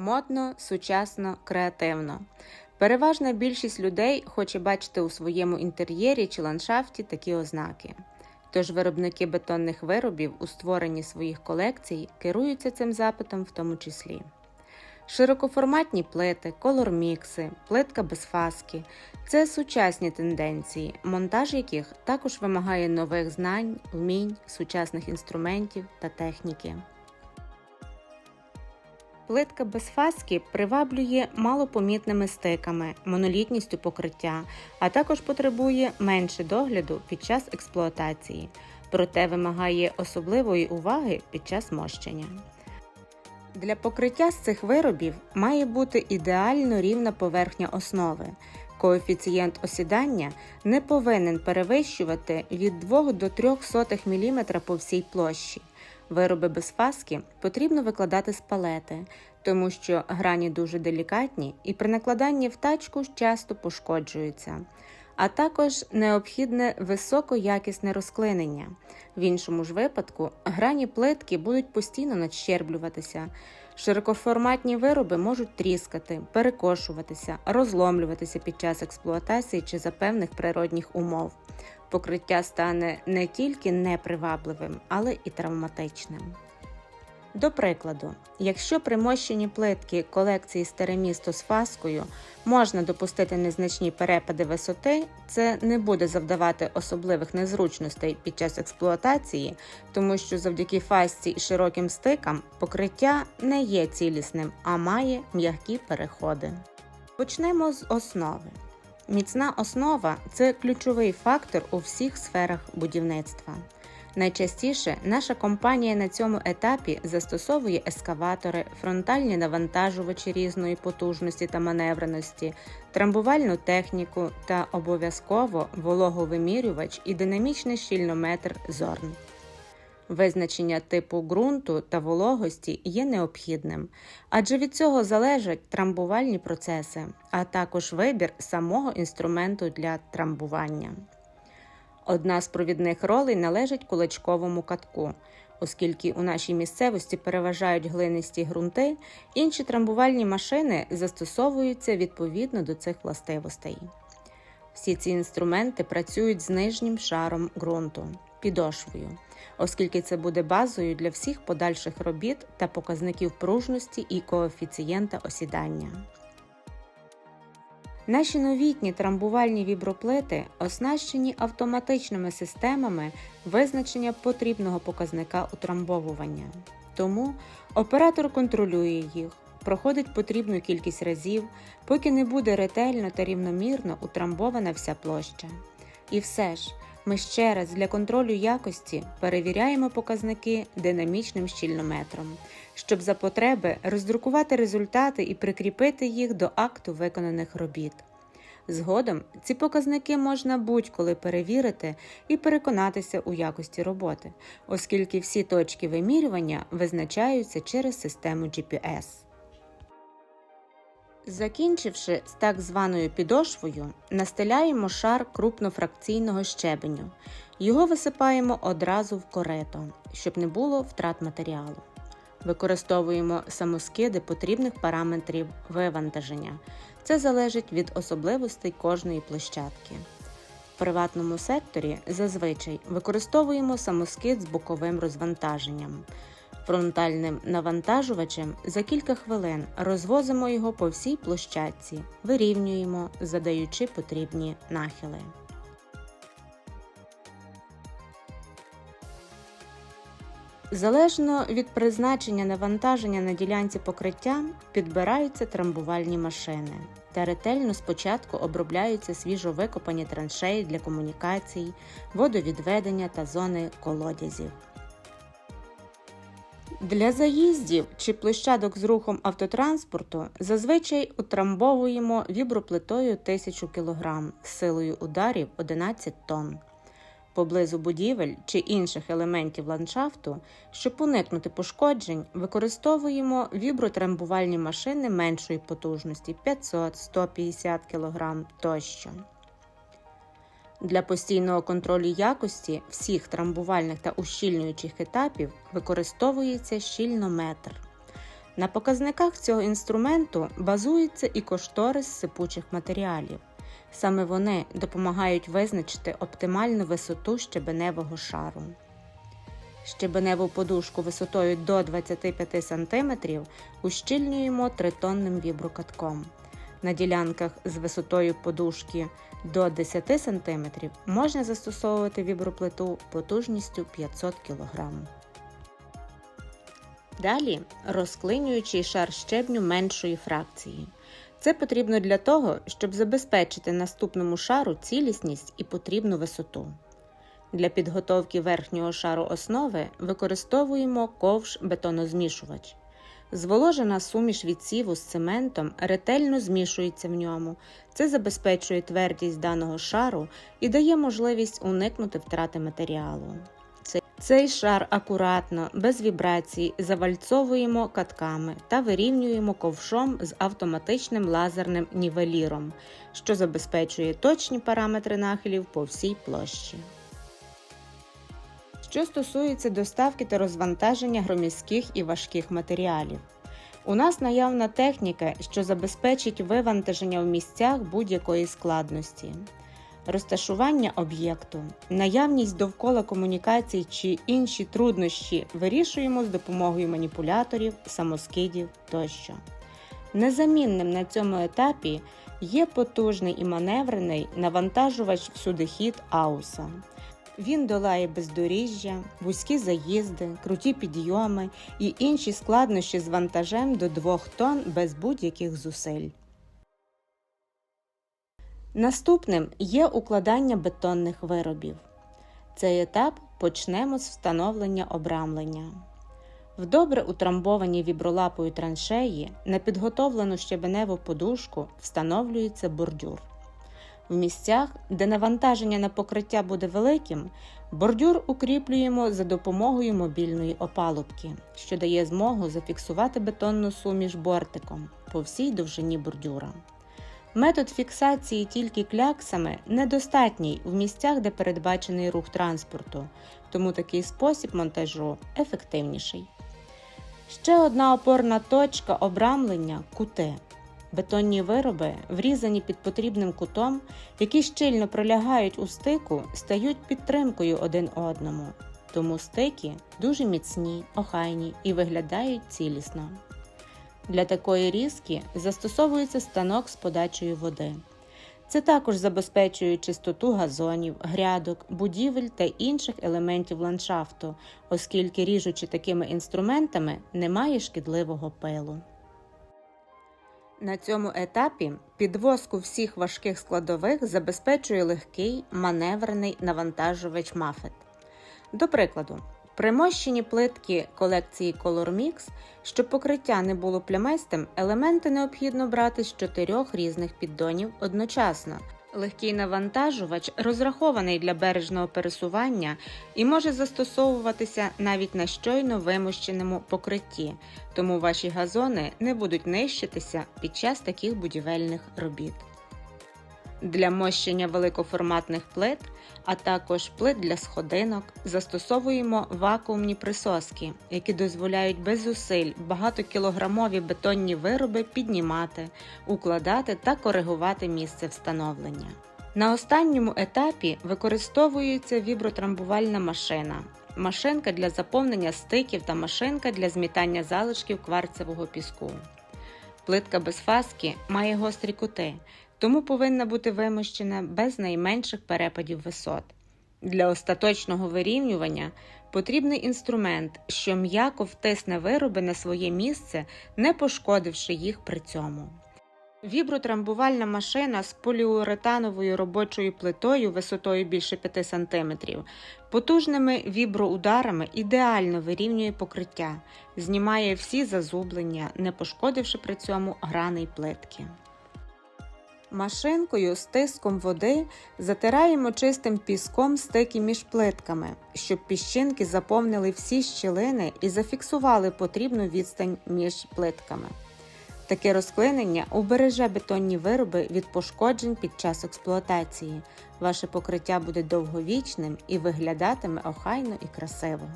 Модно, сучасно, креативно. Переважна більшість людей хоче бачити у своєму інтер'єрі чи ландшафті такі ознаки. Тож виробники бетонних виробів у створенні своїх колекцій керуються цим запитом в тому числі. Широкоформатні плити, колормікси, плитка без фаски це сучасні тенденції, монтаж яких також вимагає нових знань, вмінь, сучасних інструментів та техніки. Плитка без фаски приваблює малопомітними стиками, монолітністю покриття, а також потребує менше догляду під час експлуатації, проте вимагає особливої уваги під час мощення. Для покриття з цих виробів має бути ідеально рівна поверхня основи. Коефіцієнт осідання не повинен перевищувати від 2 до 3 мм по всій площі. Вироби без фаски потрібно викладати з палети, тому що грані дуже делікатні і при накладанні в тачку часто пошкоджуються. А також необхідне високоякісне розклинення. В іншому ж випадку грані плитки будуть постійно надщерблюватися. Широкоформатні вироби можуть тріскати, перекошуватися, розломлюватися під час експлуатації чи за певних природних умов. Покриття стане не тільки непривабливим, але і травматичним. До прикладу, якщо примощені плитки колекції старе місто з фаскою можна допустити незначні перепади висоти, це не буде завдавати особливих незручностей під час експлуатації, тому що завдяки фасці і широким стикам покриття не є цілісним, а має м'які переходи. Почнемо з основи. Міцна основа це ключовий фактор у всіх сферах будівництва. Найчастіше наша компанія на цьому етапі застосовує ескаватори, фронтальні навантажувачі різної потужності та маневреності, трамбувальну техніку та обов'язково вологовимірювач і динамічний щільнометр зорн. Визначення типу ґрунту та вологості є необхідним, адже від цього залежать трамбувальні процеси, а також вибір самого інструменту для трамбування. Одна з провідних ролей належить кулачковому катку. Оскільки у нашій місцевості переважають глинисті ґрунти, інші трамбувальні машини застосовуються відповідно до цих властивостей. Всі ці інструменти працюють з нижнім шаром ґрунту підошвою, оскільки це буде базою для всіх подальших робіт та показників пружності і коефіцієнта осідання. Наші новітні трамбувальні віброплити оснащені автоматичними системами визначення потрібного показника утрамбовування. Тому оператор контролює їх, проходить потрібну кількість разів, поки не буде ретельно та рівномірно утрамбована вся площа. І все ж, ми ще раз для контролю якості перевіряємо показники динамічним щільнометром, щоб за потреби роздрукувати результати і прикріпити їх до акту виконаних робіт. Згодом ці показники можна будь-коли перевірити і переконатися у якості роботи, оскільки всі точки вимірювання визначаються через систему GPS. Закінчивши з так званою підошвою, настеляємо шар крупнофракційного щебеню. Його висипаємо одразу в корито, щоб не було втрат матеріалу. Використовуємо самоскиди потрібних параметрів вивантаження. Це залежить від особливостей кожної площадки. В приватному секторі зазвичай використовуємо самоскид з боковим розвантаженням. Фронтальним навантажувачем за кілька хвилин розвозимо його по всій площадці, вирівнюємо, задаючи потрібні нахили. Залежно від призначення навантаження на ділянці покриття підбираються трамбувальні машини та ретельно спочатку обробляються свіжо викопані траншеї для комунікацій, водовідведення та зони колодязів. Для заїздів чи площадок з рухом автотранспорту зазвичай утрамбовуємо віброплитою 1000 кг з силою ударів 11 тонн. Поблизу будівель чи інших елементів ландшафту, щоб уникнути пошкоджень, використовуємо вібротрамбувальні машини меншої потужності 500-150 кг тощо. Для постійного контролю якості всіх трамбувальних та ущільнюючих етапів використовується щільнометр. На показниках цього інструменту базується і кошторис сипучих матеріалів. Саме вони допомагають визначити оптимальну висоту щебеневого шару. Щебеневу подушку висотою до 25 см ущільнюємо тритонним віброкатком. На ділянках з висотою подушки до 10 см можна застосовувати віброплиту потужністю 500 кг. Далі розклинюючий шар щебню меншої фракції. Це потрібно для того, щоб забезпечити наступному шару цілісність і потрібну висоту. Для підготовки верхнього шару основи використовуємо ковш бетонозмішувач. Зволожена суміш відсіву з цементом ретельно змішується в ньому. Це забезпечує твердість даного шару і дає можливість уникнути втрати матеріалу. Цей шар акуратно, без вібрацій, завальцовуємо катками та вирівнюємо ковшом з автоматичним лазерним нівеліром, що забезпечує точні параметри нахилів по всій площі. Що стосується доставки та розвантаження громіських і важких матеріалів. У нас наявна техніка, що забезпечить вивантаження в місцях будь-якої складності. Розташування об'єкту, наявність довкола комунікацій чи інші труднощі вирішуємо з допомогою маніпуляторів, самоскидів тощо. Незамінним на цьому етапі є потужний і маневрений навантажувач всюдихід Ауса. Він долає бездоріжжя, вузькі заїзди, круті підйоми і інші складнощі з вантажем до 2 тонн без будь-яких зусиль. Наступним є укладання бетонних виробів. Цей етап почнемо з встановлення обрамлення. В добре утрамбованій вібролапою траншеї на підготовлену щебеневу подушку встановлюється бордюр. В місцях, де навантаження на покриття буде великим, бордюр укріплюємо за допомогою мобільної опалубки, що дає змогу зафіксувати бетонну суміш бортиком по всій довжині бордюра. Метод фіксації тільки кляксами недостатній в місцях, де передбачений рух транспорту, тому такий спосіб монтажу ефективніший. Ще одна опорна точка обрамлення кути. Бетонні вироби, врізані під потрібним кутом, які щільно пролягають у стику, стають підтримкою один одному. Тому стики дуже міцні, охайні і виглядають цілісно. Для такої різки застосовується станок з подачею води. Це також забезпечує чистоту газонів, грядок, будівель та інших елементів ландшафту, оскільки ріжучи такими інструментами немає шкідливого пилу. На цьому етапі підвозку всіх важких складових забезпечує легкий маневрений навантажувач Мафет. До прикладу, примощені плитки колекції Color Mix, щоб покриття не було плямистим, елементи необхідно брати з чотирьох різних піддонів одночасно. Легкий навантажувач розрахований для бережного пересування і може застосовуватися навіть на щойно вимощеному покритті, тому ваші газони не будуть нищитися під час таких будівельних робіт. Для мощення великоформатних плит, а також плит для сходинок, застосовуємо вакуумні присоски, які дозволяють без зусиль багатокілограмові бетонні вироби піднімати, укладати та коригувати місце встановлення. На останньому етапі використовується вібротрамбувальна машина, машинка для заповнення стиків та машинка для змітання залишків кварцевого піску. Плитка без фаски має гострі кути, тому повинна бути вимощена без найменших перепадів висот. Для остаточного вирівнювання потрібний інструмент, що м'яко втисне вироби на своє місце, не пошкодивши їх при цьому. Вібротрамбувальна машина з поліуретановою робочою плитою висотою більше 5 см, потужними віброударами ідеально вирівнює покриття, знімає всі зазублення, не пошкодивши при цьому граний плитки. Машинкою з тиском води затираємо чистим піском стики між плитками, щоб піщинки заповнили всі щілини і зафіксували потрібну відстань між плитками. Таке розклинення убереже бетонні вироби від пошкоджень під час експлуатації. Ваше покриття буде довговічним і виглядатиме охайно і красиво.